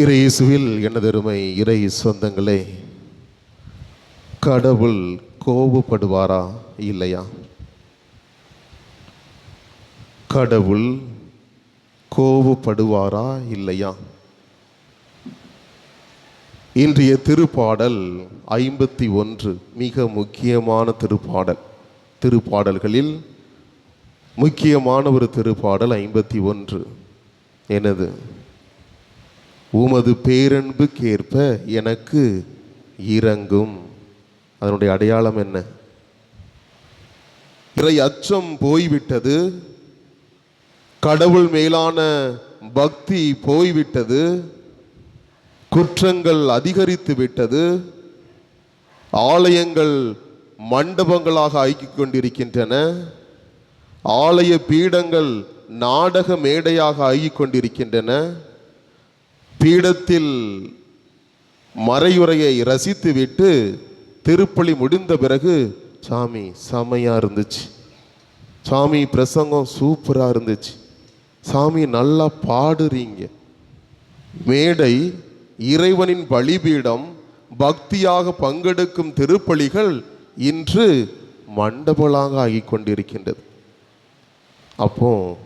இறையேசுவில் எனதருமை இறை சொந்தங்களே கடவுள் கோபப்படுவாரா இல்லையா? கடவுள் கோபப்படுவாரா இல்லையா? இன்றைய திருப்பாடல் ஐம்பத்தி ஒன்று மிக முக்கியமான திருப்பாடல். திருப்பாடல்களில் முக்கியமான ஒரு திருப்பாடல் ஐம்பத்தி ஒன்று. எனது உமது பேரன்புக்கேற்ப எனக்கு இறங்கும் அதனுடைய அடையாளம் என்ன? இறை அச்சம் போய்விட்டது கடவுள் மேலான பக்தி போய்விட்டது குற்றங்கள் அதிகரித்து விட்டது ஆலயங்கள் மண்டபங்களாக ஆக்கிக் கொண்டிருக்கின்றன ஆலய பீடங்கள் நாடக மேடையாக ஆகிக் கொண்டிருக்கின்றன பீடத்தில் மறையுறையை ரசித்து விட்டு திருப்பலி முடிந்த பிறகு சாமி செமையாக இருந்துச்சு. சாமி பிரசங்கம் சூப்பராக இருந்துச்சு. சாமி நல்லா பாடுறீங்க. மேடை இறைவனின் பலிபீடம் பக்தியாக பங்கெடுக்கும் திருப்பலிகள் இன்று மண்டபலாக ஆகி கொண்டிருக்கின்றது. அப்போ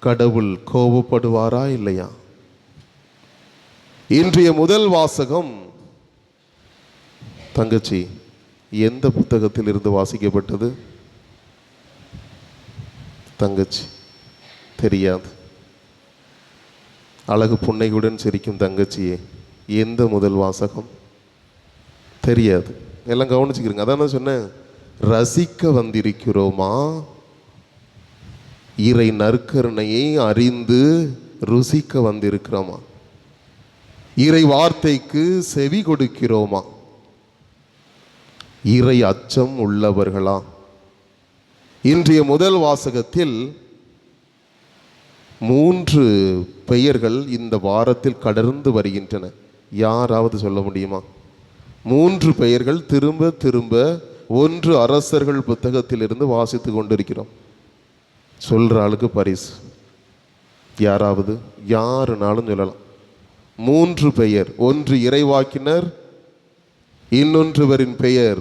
கடவுள் கோபப்படுவாரா இல்லையா? இன்றைய முதல் வாசகம். தங்கச்சி எந்த புத்தகத்தில் இருந்து வாசிக்கப்பட்டது? தங்கச்சி தெரியாது. அழகு புன்னையுடன் சிரிக்கும் தங்கச்சியே எந்த முதல் வாசகம்? தெரியாது. எல்லாம் கவனிச்சுக்கிறீங்க அதான் சொன்னேன். ரசிக்க வந்திருக்கிறோமா? இறை நற்கருணையை அறிந்து ருசிக்க வந்திருக்கிறோமா? இறை வார்த்தைக்கு செவி கொடுக்கிறோமா? இறை அச்சம் உள்ளவர்களா? இன்றைய முதல் வாசகத்தில் மூன்று பெயர்கள் இந்த வாரத்தில் கடர்ந்து வருகின்றன. யாராவது சொல்ல முடியுமா? மூன்று பெயர்கள் திரும்ப திரும்ப ஒன்று அரசர்கள் புத்தகத்திலிருந்து வாசித்து கொண்டிருக்கிறோம். சொல்கிற ஆளுக்கு பரிசு. யாராவது? யாருனாலும் சொல்லலாம். மூன்று பெயர். ஒன்று இறைவாக்கினர் இன்னொன்றுவரின் பெயர்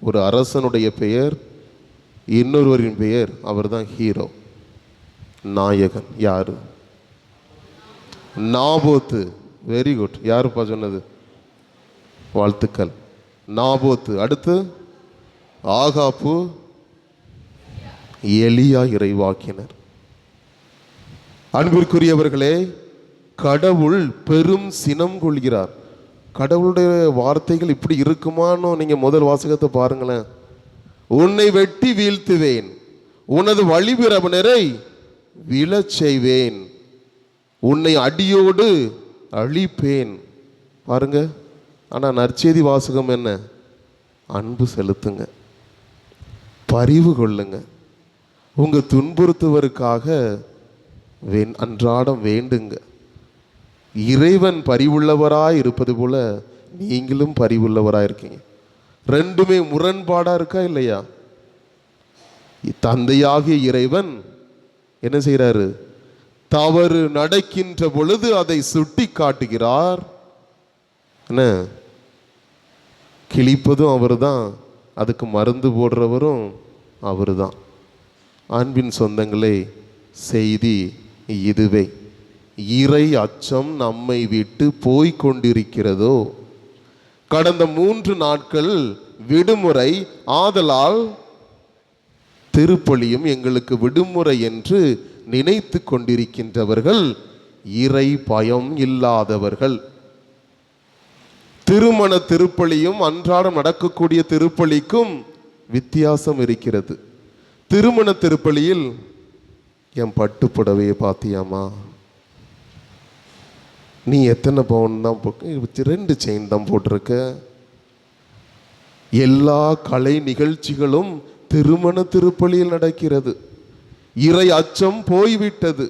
ஒரு அரசனுடைய பெயர் இன்னொருவரின் பெயர் அவர்தான் ஹீரோ நாயகன். யாரு? நாபோத்து. வெரி குட் யாருப்பா சொன்னது? வாழ்த்துக்கள். நாபோத்து. அடுத்து ஆகாப்பு எலியா இறைவாக்கினர். அன்பிற்குரியவர்களே கடவுள் பெரும் சினம் கொள்கிறார். கடவுளுடைய வார்த்தைகள் இப்படி இருக்குமான்னு நீங்கள் முதல் வாசகத்தை பாருங்களேன். உன்னை வெட்டி வீழ்த்துவேன். உனது வழிபிரவனரை விழச் செய்வேன். உன்னை அடியோடு அழிப்பேன். பாருங்க ஆனால் நற்செய்தி வாசகம் என்ன? அன்பு செலுத்துங்க. பரிவு கொள்ளுங்க. உங்கள் துன்புறுத்துவருக்காக வெண் அன்றாடம் வேண்டுங்க. இறைவன் பரிவுள்ளவராய் இருப்பது போல நீங்களும் பரிவுள்ளவராய் இருக்கீங்க. ரெண்டுமே முரண்பாடா இருக்கா இல்லையா? தந்தையாகிய இறைவன் என்ன செய்கிறாரு தவறு நடக்கின்ற பொழுது அதை சுட்டி காட்டுகிறார் என்ன? கிழிப்பதும் அவர் தான் அதுக்கு மருந்து போடுறவரும் அவர் தான் அன்பின் சொந்தங்களே செய்தி இதுவே. இறை அச்சம் நம்மை விட்டு போய்க் கொண்டிருக்கிறதோ கடந்த மூன்று நாட்கள் விடுமுறை ஆதலால் திருப்பலியும் எங்களுக்கு விடுமுறை என்று நினைத்து கொண்டிருக்கின்றவர்கள் இறை பயம் இல்லாதவர்கள். திருமண திருப்பலியும் அன்றாடம் நடக்கக்கூடிய திருப்பலிக்கும் வித்தியாசம் இருக்கிறது. திருமண திருப்பலியில் என் பட்டுப்புடவையை பார்த்தியாமா நீ எத்தனை பவுன் தான் போட்டு ரெண்டு செயின் தான் போட்டிருக்க? எல்லா கலை நிகழ்ச்சிகளும் திருமண திருப்பலியில் நடக்கிறது. இறை அச்சம் போய்விட்டது.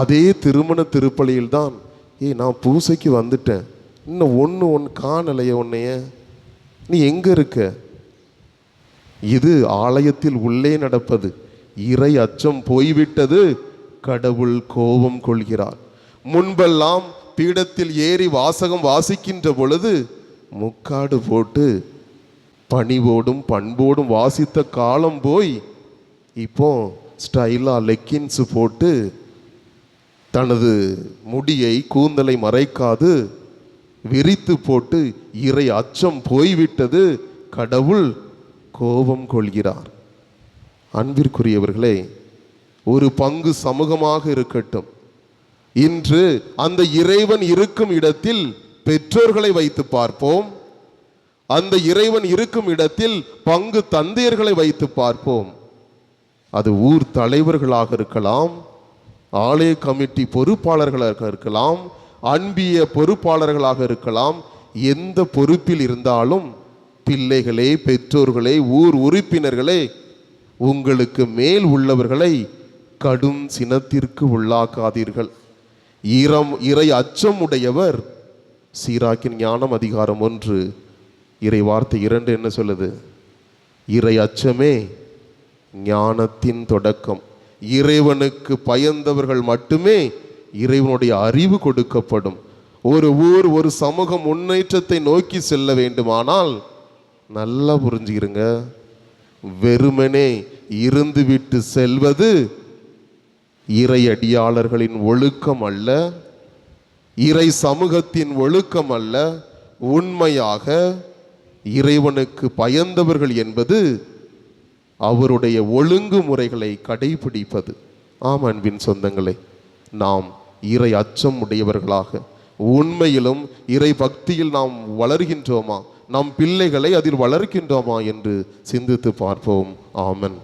அதே திருமண திருப்பலியில் தான் ஏய் நான் பூசைக்கு வந்துட்டேன். இன்னும் ஒன்று ஒன்று காணலையே உன்னைய. நீ எங்க இருக்க? இது ஆலயத்தில் உள்ளே நடப்பது. இறை அச்சம் போய்விட்டது. கடவுள் கோபம் கொள்கிறார். முன்பெல்லாம் பீடத்தில் ஏறி வாசகம் வாசிக்கின்ற பொழுது முக்காடு போட்டு பணிவோடும் பண்போடும் வாசித்த காலம் போய் இப்போ ஸ்டைலா லெக்கின்ஸ் போட்டு தனது முடியை கூந்தலை மறைக்காது விரித்து போட்டு இறை அச்சம் போய்விட்டது கடவுள் கோபம் கொள்கிறார். அன்பிற்குரியவர்களே ஒரு பங்கு சமூகமாக இருக்கட்டும். இன்று அந்த இறைவன் இருக்கும் இடத்தில் பெற்றோர்களை வைத்து பார்ப்போம். அந்த இறைவன் இருக்கும் இடத்தில் பங்கு தந்தையர்களை வைத்து பார்ப்போம். அது ஊர் தலைவர்களாக இருக்கலாம் ஆலய கமிட்டி பொறுப்பாளர்களாக இருக்கலாம் அன்பிய பொறுப்பாளர்களாக இருக்கலாம். எந்த பொறுப்பில் இருந்தாலும் பிள்ளைகளே பெற்றோர்களே ஊர் உறுப்பினர்களே உங்களுக்கு மேல் உள்ளவர்களை கடும் சினத்திற்கு உள்ளாக்காதீர்கள். ஈரம் இறை அச்சம் உடையவர் சீராக்கின் ஞானம் அதிகாரம் ஒன்று. இறை வார்த்தை இரண்டு என்ன சொல்லுது? இறை அச்சமே ஞானத்தின் தொடக்கம். இறைவனுக்கு பயந்தவர்கள் மட்டுமே இறைவனுடைய அறிவு கொடுக்கப்படும். ஒரு ஊர் ஒரு சமூகம் முன்னேற்றத்தை நோக்கி செல்ல வேண்டுமானால் நல்லா புரிஞ்சுக்கிறங்க வெறுமனே இருந்துவிட்டு செல்வது இறையடியாளர்களின் ஒழுக்கம் அல்ல இறை சமூகத்தின் ஒழுக்கம் அல்ல உண்மையாக இறைவனுக்கு பயந்தவர்கள் என்பது அவருடைய ஒழுங்குமுறைகளை கடைபிடிப்பது. ஆம் அன்பின் சொந்தங்களே நாம் இறை அச்சம் உடையவர்களாக உண்மையிலும் இறை பக்தியில் நாம் வளர்கின்றோமா? நம் பிள்ளைகளை அதில் வளர்க்கின்றோமா என்று சிந்தித்து பார்ப்போம். ஆமன்.